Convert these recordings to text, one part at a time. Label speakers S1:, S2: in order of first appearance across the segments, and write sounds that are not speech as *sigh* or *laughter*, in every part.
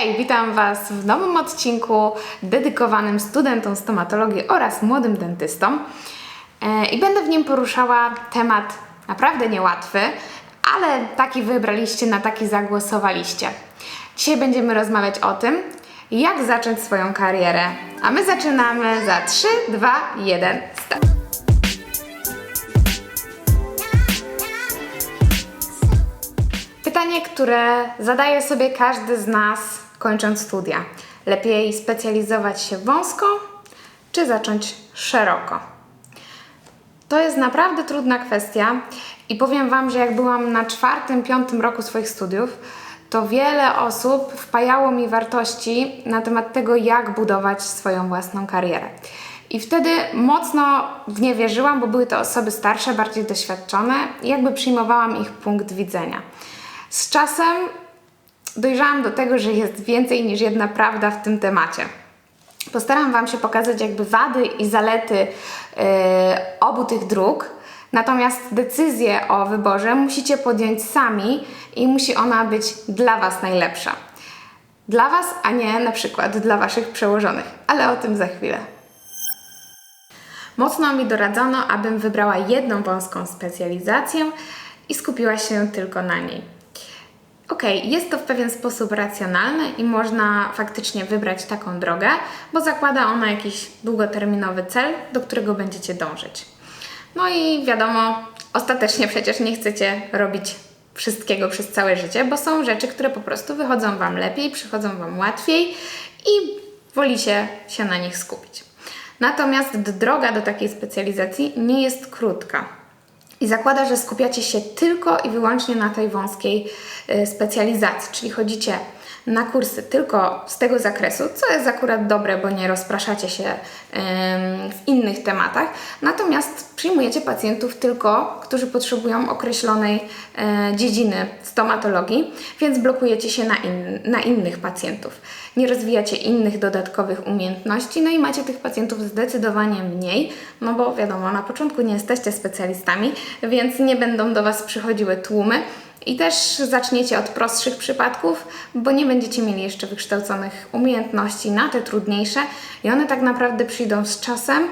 S1: Hej, witam Was w nowym odcinku dedykowanym studentom stomatologii oraz młodym dentystom. E, I będę w nim poruszała temat naprawdę niełatwy, ale taki wybraliście, na taki zagłosowaliście. Dzisiaj będziemy rozmawiać o tym, jak zacząć swoją karierę. A my zaczynamy za 3, 2, 1, start. Pytanie, które zadaje sobie każdy z nas kończąc studia. Lepiej specjalizować się wąsko, czy zacząć szeroko? To jest naprawdę trudna kwestia i powiem Wam, że jak byłam na czwartym, piątym roku swoich studiów, to wiele osób wpajało mi wartości na temat tego, jak budować swoją własną karierę. I wtedy mocno w nie wierzyłam, bo były to osoby starsze, bardziej doświadczone jakby przyjmowałam ich punkt widzenia. Z czasem dojrzałam do tego, że jest więcej niż jedna prawda w tym temacie. Postaram Wam się pokazać jakby wady i zalety yy, obu tych dróg, natomiast decyzję o wyborze musicie podjąć sami i musi ona być dla Was najlepsza. Dla Was, a nie na przykład dla Waszych przełożonych, ale o tym za chwilę. Mocno mi doradzono, abym wybrała jedną wąską specjalizację i skupiła się tylko na niej. Okej, jest to w pewien sposób racjonalne i można faktycznie wybrać taką drogę, bo zakłada ona jakiś długoterminowy cel, do którego będziecie dążyć. No i wiadomo, ostatecznie przecież nie chcecie robić wszystkiego przez całe życie, bo są rzeczy, które po prostu wychodzą Wam lepiej, przychodzą Wam łatwiej i wolicie się na nich skupić. Natomiast droga do takiej specjalizacji nie jest krótka i zakłada, że skupiacie się tylko i wyłącznie na tej wąskiej y, specjalizacji, czyli chodzicie na kursy tylko z tego zakresu, co jest akurat dobre, bo nie rozpraszacie się w innych tematach. Natomiast przyjmujecie pacjentów tylko, którzy potrzebują określonej e, dziedziny stomatologii, więc blokujecie się na, in, na innych pacjentów. Nie rozwijacie innych dodatkowych umiejętności, no i macie tych pacjentów zdecydowanie mniej, no bo wiadomo, na początku nie jesteście specjalistami, więc nie będą do Was przychodziły tłumy. I też zaczniecie od prostszych przypadków, bo nie będziecie mieli jeszcze wykształconych umiejętności na te trudniejsze i one tak naprawdę przyjdą z czasem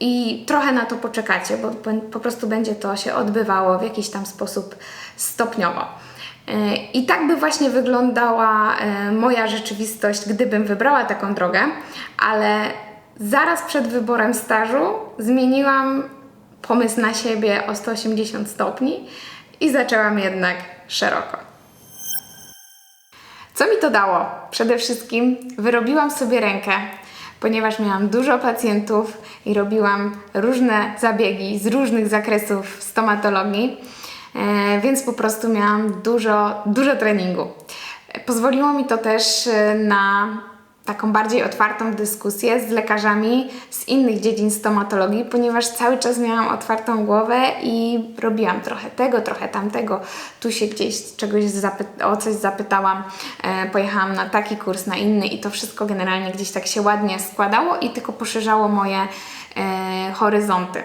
S1: i trochę na to poczekacie, bo po prostu będzie to się odbywało w jakiś tam sposób stopniowo. E, I tak by właśnie wyglądała e, moja rzeczywistość, gdybym wybrała taką drogę, ale zaraz przed wyborem stażu zmieniłam pomysł na siebie o 180 stopni i zaczęłam jednak szeroko. Co mi to dało? Przede wszystkim wyrobiłam sobie rękę, ponieważ miałam dużo pacjentów i robiłam różne zabiegi z różnych zakresów stomatologii, e, więc po prostu miałam dużo, dużo treningu. Pozwoliło mi to też e, na taką bardziej otwartą dyskusję z lekarzami z innych dziedzin stomatologii, ponieważ cały czas miałam otwartą głowę i robiłam trochę tego, trochę tamtego. Tu się gdzieś czegoś o coś zapytałam, e, pojechałam na taki kurs, na inny i to wszystko generalnie gdzieś tak się ładnie składało i tylko poszerzało moje e, horyzonty.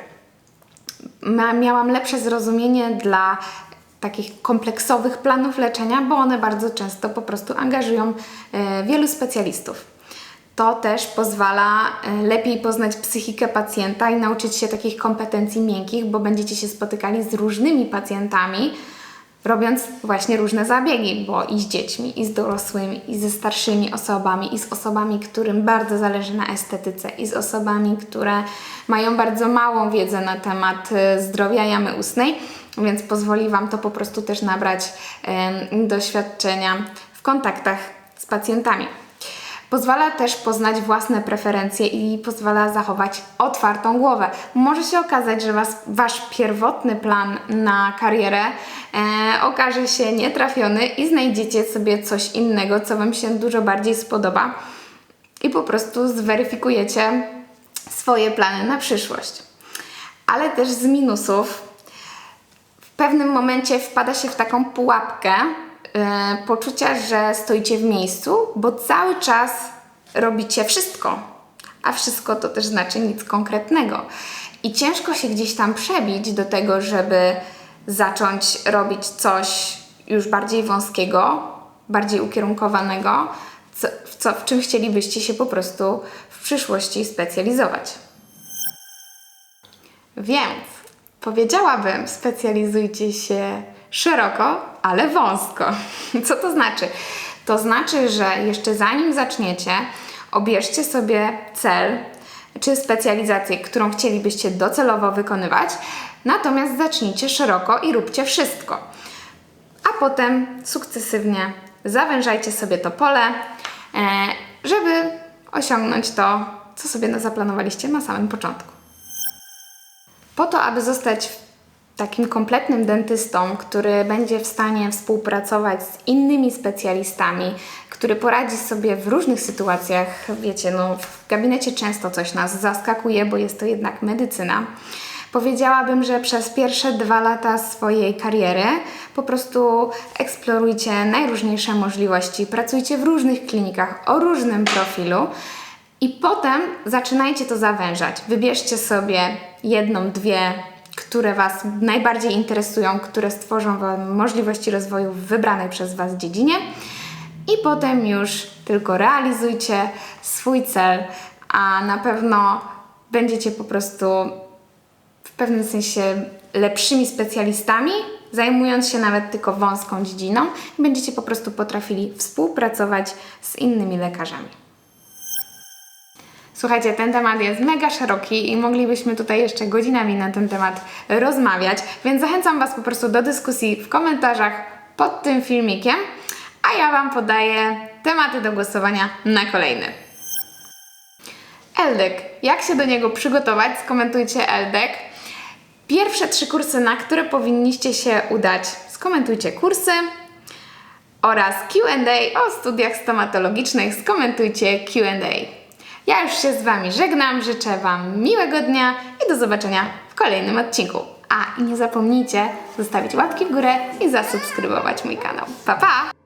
S1: Miałam lepsze zrozumienie dla takich kompleksowych planów leczenia, bo one bardzo często po prostu angażują e, wielu specjalistów. To też pozwala e, lepiej poznać psychikę pacjenta i nauczyć się takich kompetencji miękkich, bo będziecie się spotykali z różnymi pacjentami, robiąc właśnie różne zabiegi, bo i z dziećmi, i z dorosłymi, i ze starszymi osobami, i z osobami, którym bardzo zależy na estetyce, i z osobami, które mają bardzo małą wiedzę na temat e, zdrowia jamy ustnej, więc pozwoli Wam to po prostu też nabrać em, doświadczenia w kontaktach z pacjentami. Pozwala też poznać własne preferencje i pozwala zachować otwartą głowę. Może się okazać, że was, Wasz pierwotny plan na karierę e, okaże się nietrafiony i znajdziecie sobie coś innego, co Wam się dużo bardziej spodoba i po prostu zweryfikujecie swoje plany na przyszłość. Ale też z minusów w pewnym momencie wpada się w taką pułapkę poczucia, że stoicie w miejscu, bo cały czas robicie wszystko, a wszystko to też znaczy nic konkretnego. I ciężko się gdzieś tam przebić do tego, żeby zacząć robić coś już bardziej wąskiego, bardziej ukierunkowanego, co, w, co, w czym chcielibyście się po prostu w przyszłości specjalizować. Więc powiedziałabym, specjalizujcie się szeroko, ale wąsko. *laughs* Co to znaczy? To znaczy, że jeszcze zanim zaczniecie, obierzcie sobie cel czy specjalizację, którą chcielibyście docelowo wykonywać, natomiast zacznijcie szeroko i róbcie wszystko. A potem sukcesywnie zawężajcie sobie to pole, e, żeby osiągnąć to, co sobie zaplanowaliście na samym początku. Po to, aby zostać takim kompletnym dentystą, który będzie w stanie współpracować z innymi specjalistami, który poradzi sobie w różnych sytuacjach, wiecie, no w gabinecie często coś nas zaskakuje, bo jest to jednak medycyna. Powiedziałabym, że przez pierwsze dwa lata swojej kariery po prostu eksplorujcie najróżniejsze możliwości, pracujcie w różnych klinikach o różnym profilu. I potem zaczynajcie to zawężać. Wybierzcie sobie jedną, dwie, które Was najbardziej interesują, które stworzą Wam możliwości rozwoju w wybranej przez Was dziedzinie. I potem już tylko realizujcie swój cel, a na pewno będziecie po prostu w pewnym sensie lepszymi specjalistami, zajmując się nawet tylko wąską dziedziną, będziecie po prostu potrafili współpracować z innymi lekarzami. Słuchajcie, ten temat jest mega szeroki i moglibyśmy tutaj jeszcze godzinami na ten temat rozmawiać, więc zachęcam Was po prostu do dyskusji w komentarzach pod tym filmikiem, a ja Wam podaję tematy do głosowania na kolejny. LDEK. Jak się do niego przygotować? Skomentujcie LDEK. Pierwsze trzy kursy, na które powinniście się udać, skomentujcie kursy oraz Q&A o studiach stomatologicznych, skomentujcie Q&A. Ja już się z Wami żegnam, życzę Wam miłego dnia i do zobaczenia w kolejnym odcinku. A i nie zapomnijcie zostawić łapki w górę i zasubskrybować mój kanał. Pa pa!